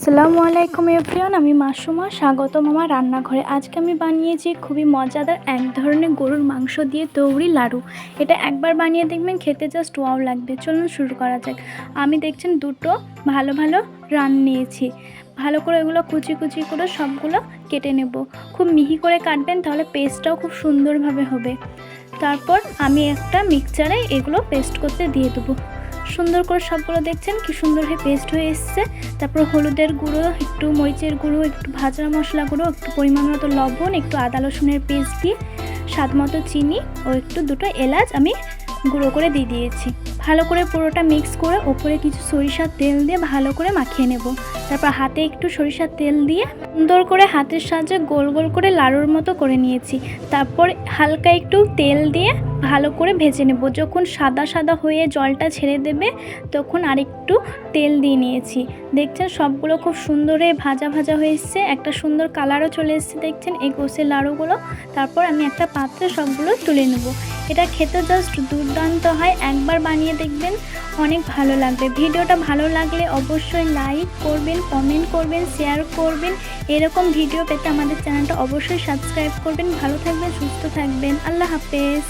আসসালামু আলাইকুম এভরিওয়ান, আমি মাসুমা, স্বাগতম আমার রান্নাঘরে। আজকে আমি বানিয়েছি খুবই মজাদার এক ধরনের গরুর মাংস দিয়ে তৈরি লাড়ু। এটা একবার বানিয়ে দেখবেন খেতে জাস্ট ওয়াও লাগবে। চলুন শুরু করা যাক। আমি দেখছেন দুটো ভালো ভালো রান নিয়েছি। ভালো করে এগুলো কুচি কুচি করে সবগুলো কেটে নেব। খুব মিহি করে কাটবেন, তাহলে পেস্টটাও খুব সুন্দরভাবে হবে। তারপর আমি একটা মিক্সচারে এগুলো পেস্ট করতে দিয়ে দেবো। সুন্দর করে সবগুলো দেখছেন, কি সুন্দর হয়ে পেস্ট হয়ে এসছে। তারপর হলুদের গুঁড়ো, একটু মরিচের গুঁড়ো, একটু ভাজা মশলা গুঁড়ো, একটু পরিমাণ মতো লবণ, একটু আদা, রসুনের পেস্ট দিয়ে স্বাদ মতো চিনি ও একটু দুটো এলাচ আমি গুঁড়ো করে দিয়ে দিয়েছি। ভালো করে পুরোটা মিক্স করে ওপরে কিছু সরিষার তেল দিয়ে ভালো করে মাখিয়ে নেব। তারপর হাতে একটু সরিষার তেল দিয়ে সুন্দর করে হাতের সাহায্যে গোল গোল করে লাড়ুর মতো করে নিয়েছি। তারপর হালকা একটু তেল দিয়ে ভালো করে ভেজে নেব। যখন সাদা সাদা হয়ে জলটা ছেড়ে দেবে, তখন আরেকটু তেল দিয়ে নিয়েছি। দেখছেন সবগুলো খুব সুন্দরে ভাজা ভাজা হয়ে একটা সুন্দর কালারও চলে এসছে, দেখছেন এই গোসের লাড়ুগুলো। তারপর আমি একটা পাত্রে সবগুলো তুলে নেব। এটা খেতে জাস্ট দুর্দান্ত হয়। একবার বানিয়ে দেখবেন অনেক ভালো লাগবে। ভিডিওটা ভালো লাগলে অবশ্যই লাইক করবেন কমেন্ট করবেন শেয়ার করবেন। এরকম ভিডিও পেতে আমাদের চ্যানেলটা অবশ্যই সাবস্ক্রাইব করবেন। ভালো থাকবেন, সুস্থ থাকবেন। আল্লাহ হাফেজ।